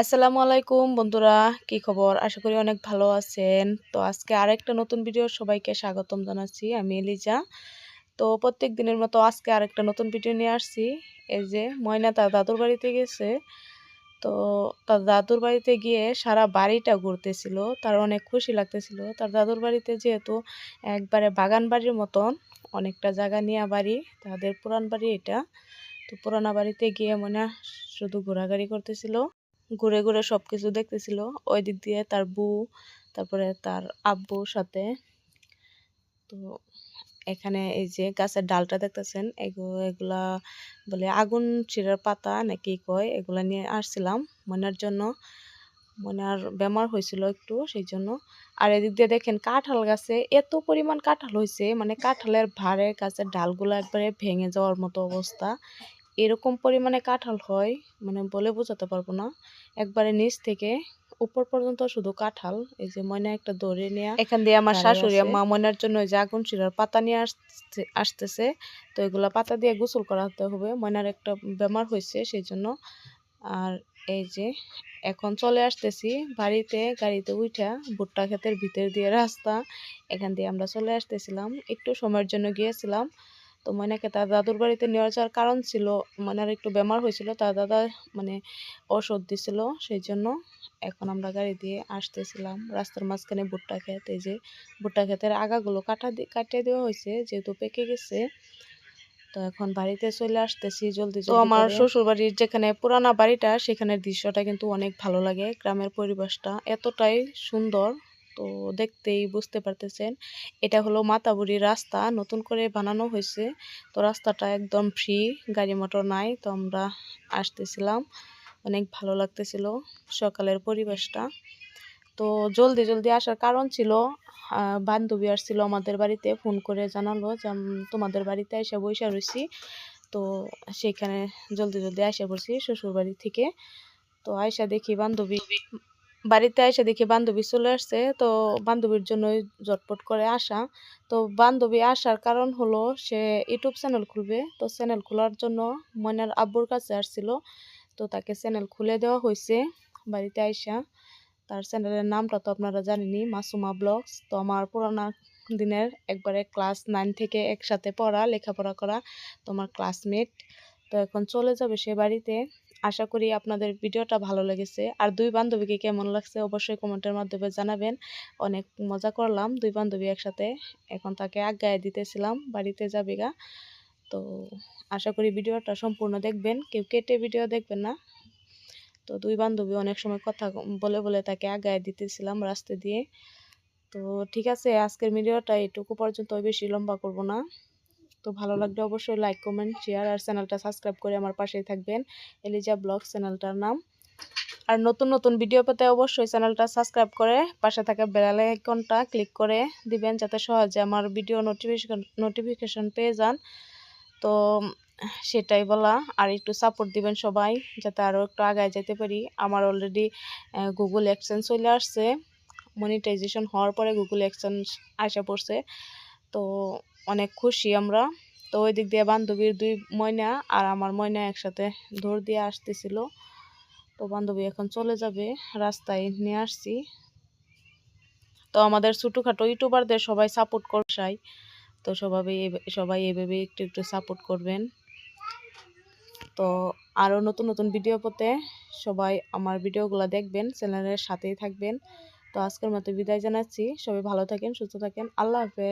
আসসালামু আলাইকুম বন্ধুরা, কি খবর? আশা করি অনেক ভালো আছেন। তো আজকে আরেকটা নতুন ভিডিও সবাইকে স্বাগতম জানাচ্ছি, আমি এলিজা। তো প্রত্যেক দিনের মতো আজকে আরেকটা নতুন ভিডিও নিয়ে আসছি। এই যে ময়না তার দাদুর বাড়িতে গেছে। তো তার দাদুর বাড়িতে গিয়ে সারা বাড়িটা ঘুরতেছিল, তার অনেক খুশি লাগতেছিল। তার দাদুর বাড়িতে যেহেতু একবারে বাগান বাড়ির মতন, অনেকটা জায়গা নিয়ে বাড়ি, তাদের পুরান বাড়ি এটা। তো পুরানা বাড়িতে গিয়ে মনে শুধু ঘোরাঘুরি করতেছিল। ঘুরে ঘুরে সব কিছু দেখতেছিল। ওই দিক দিয়ে তার বউ, তারপরে তার আব্বুর সাথে। তো এখানে এই যে গাছের ডালটা দেখতেছেন এগুলা বলে আগুন চিরার পাতা নাকি কয়, এগুলা নিয়ে আসছিলাম মনার জন্য। মনার বেমার হয়েছিল একটু সেই জন্য আর এদিক দিয়ে দেখেন কাঁঠাল গাছে এত পরিমাণ কাঁঠাল হয়েছে মানে কাঁঠালের ভারে গাছের ডালগুলো একবারে ভেঙে যাওয়ার মতো অবস্থা। এরকম পরিমাণে কাঁঠাল হয় মানে বলে বোঝাতে পারব না। একবারে নিচ থেকে উপর পর্যন্ত শুধু কাঁঠাল এই যে ময়না একটা দৌড়ে নিয়ে এখান দিয়ে আমার শাশুড়ি মা ময়নার জন্য যে আগুন শিরার পাতা নিয়ে আসতে আসতেছে। তো এগুলা পাতা দিয়ে গোসল করাতে হবে। ময়নার একটা বেমার হয়েছে সেই জন্য আর এই যে এখন চলে আসতেছি বাড়িতে গাড়িতে উঠা ভুট্টা ক্ষেতের ভিতর দিয়ে রাস্তা। এখান দিয়ে আমরা চলে আসতেছিলাম। একটু সময়ের জন্য গিয়েছিলাম। তো ময়নাকে তার দাদুর বাড়িতে নিয়ে যাওয়ার কারণ ছিল ময়নার একটু বেমার হয়েছিল তার দাদা মানে ওষুধ দিছিল সেই জন্য এখন আমরা গাড়ি দিয়ে আসতেছিলাম। রাস্তার মাঝখানে ভুট্টা ক্ষেত এই যে ভুট্টা ক্ষেতের আগাগুলো কাটা কাটিয়ে দেওয়া হয়েছে যেহেতু পেকে গেছে। তো এখন বাড়িতে চলে আসতেছি জলদি তো আমার শ্বশুর বাড়ির যেখানে পুরানা বাড়িটা সেখানের দৃশ্যটা কিন্তু অনেক ভালো লাগে। গ্রামের পরিবেশটা এতটাই সুন্দর। তো দেখতেই বুঝতে পারতেছেন। এটা হলো মাতাবুড়ির রাস্তা, নতুন করে বানানো হয়েছে। তো রাস্তাটা একদম ফ্রি গাড়ি, মোটর নাই। তো আমরা আসতেছিলাম। অনেক ভালো লাগতেছিল সকালের পরিবেশটা। তো জলদি জলদি আসার কারণ ছিল বান্ধবী আসছিল আমাদের বাড়িতে, ফোন করে জানালো যে তোমাদের বাড়িতে এসে বৈশা রয়েছি তো সেখানে জলদি জলদি আসা পড়ছি শ্বশুর বাড়ি থেকে। তো আয়সা দেখি বান্ধবী বাড়িতে এসে দেখি বান্ধবী চলে আসছে। তো বান্ধবীর জন্য জটপট করে আসা। তো বান্ধবী আসার কারণ হলো সে ইউটিউব চ্যানেল খুলবে। তো চ্যানেল খোলার জন্য ময়নার আব্বুর কাছে আসছিল। তো তাকে চ্যানেল খুলে দেওয়া হয়েছে বাড়িতে আইসা। তার চ্যানেলের নামটা তো আপনারা জানেনি মাসুমা ব্লগস। তো আমার পুরানা দিনের একবারে ক্লাস নাইন থেকে একসাথে পড়া, লেখাপড়া করা তো আমার ক্লাসমেট। তো এখন চলে যাবে সে বাড়িতে। আশা করি আপনাদের ভিডিওটা ভালো লেগেছে। আর দুই বান্ধবীকে কেমন লাগছে অবশ্যই কমেন্টের মাধ্যমে জানাবেন। অনেক মজা করলাম দুই বান্ধবী একসাথে। এখন তাকে আজ্ঞায় দিতেছিলাম, বাড়িতে যাবে গা। তো আশা করি ভিডিওটা সম্পূর্ণ দেখবেন, কেউ কেটে ভিডিও দেখবেন না। তো দুই বান্ধবী অনেক সময় কথা বলে বলে তাকে আগায় দিতেছিলাম রাস্তা দিয়ে। তো ঠিক আছে, আজকের ভিডিওটা এটুকু পর্যন্ত বেশি লম্বা করব না। তো ভালো লাগলে অবশ্যই লাইক কমেন্ট শেয়ার আর চ্যানেলটা সাবস্ক্রাইব করে আমার পাশেই থাকবেন। এলিজা ব্লগ চ্যানেলটার নাম। আর নতুন নতুন ভিডিও পেতে অবশ্যই চ্যানেলটা সাবস্ক্রাইব করে পাশে থাকা বেলাল আইকনটা ক্লিক করে দিবেন যাতে সহজে আমার ভিডিও নোটিফিকেশন নোটিফিকেশন পেয়ে যান। তো সেটাই বলা। আর একটু সাপোর্ট দিবেন সবাই যাতে আরও একটু আগায় যেতে পারি। আমার অলরেডি গুগল এক্সচেঞ্জ চলে আসছে। মনিটাইজেশন হওয়ার পরে গুগল এক্সচেঞ্জ আসা পড়ছে। তো অনেক খুশি আমরা। তো ওই দিক দিয়ে বান্ধবীর দুই ময়না আর আমার ময়না একসাথে দৌড় দিয়ে আসতেছিল। তো বান্ধবী এখন চলে যাবে, রাস্তায় নিয়ে আসছি। তো আমাদের ছোটোখাটো ইউটিউবারদের সবাই সাপোর্ট করছাই তো সবাই সবাই এভাবে একটু একটু সাপোর্ট করবেন। তো আরও নতুন নতুন ভিডিও পেতে সবাই আমার ভিডিওগুলো দেখবেন চ্যানেলের সাথেই থাকবেন। তো আজকের মতো বিদায় জানাচ্ছি। সবাই ভালো থাকেন, সুস্থ থাকেন। আল্লাহ হাফেজ।